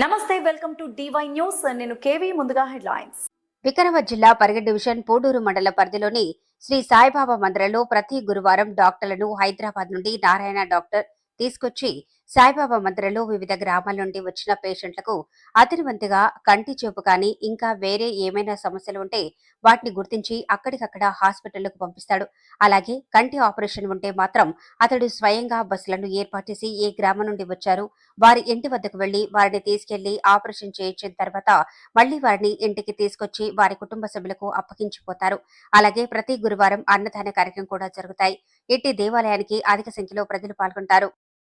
నమస్తే welcome to D Y news నేను KV ముందుగా హెడ్లైన్స్. వికారాబాద్ జిల్లా పరిగెడ్ డివిజన్ పోడూరు మండల పరిధిలోని శ్రీ సాయిబాబా మందిరంలో ప్రతి గురువారం డాక్టర్లను హైదరాబాద్ నుండి నారాయణ డాక్టర్ తీసుకొచ్చి సాయిబాబా మందిరంలో వివిధ గ్రామాల నుండి వచ్చిన పేషెంట్లకు అతిరివంతిగా కంటి చూపు కానీ ఇంకా వేరే ఏమైనా సమస్యలు ఉంటే వాటిని గుర్తించి అక్కడికక్కడ హాస్పిటళ్ళకు పంపిస్తాడు. అలాగే కంటి ఆపరేషన్ ఉంటే మాత్రం అతడు స్వయంగా బస్సులను ఏర్పాటు చేసి ఏ గ్రామం నుండి వచ్చారు వారి ఇంటి వద్దకు వెళ్ళి వారిని తీసుకెళ్ళి ఆపరేషన్ చేయించిన తర్వాత మళ్ళీ వారిని ఇంటికి తీసుకొచ్చి వారి కుటుంబ సభ్యులకు అప్పగించిపోతారు. అలాగే ప్రతి గురువారం అన్నదాన కార్యక్రమం కూడా జరుగుతాయి. ఇట్టి దేవాలయానికి అధిక సంఖ్యలో ప్రజలు పాల్గొంటారు.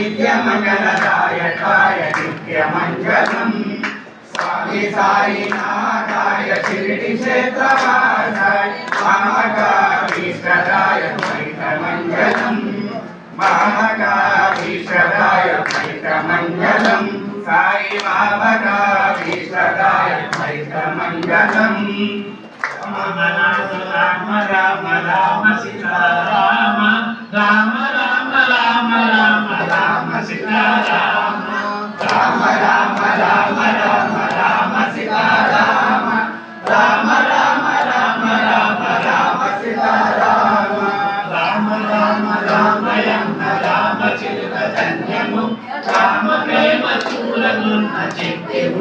नित्यमङ्गलदायकाय नित्यमङ्गलम् स्वामी साईनाथाय शिरडिक्षेत्रवासाय महाकाभीष्टदाय मैत्रमङ्गलम् महाकाभीष्टदाय मैत्रमङ्गलम् साई बाबकाभीष्टदाय मैत्रमङ्गलम् राम राम राम राम सीताराम राम राम राम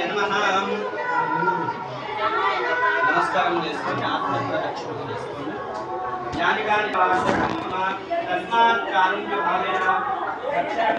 శివాయ నమః నమస్కారం చేసుకోండి ఆత్మప్రదక్షిణం చేసుకోండి జ్ఞానిగాని తస్మాత్ కారుణ్య భావేన రక్షణ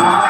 Bye.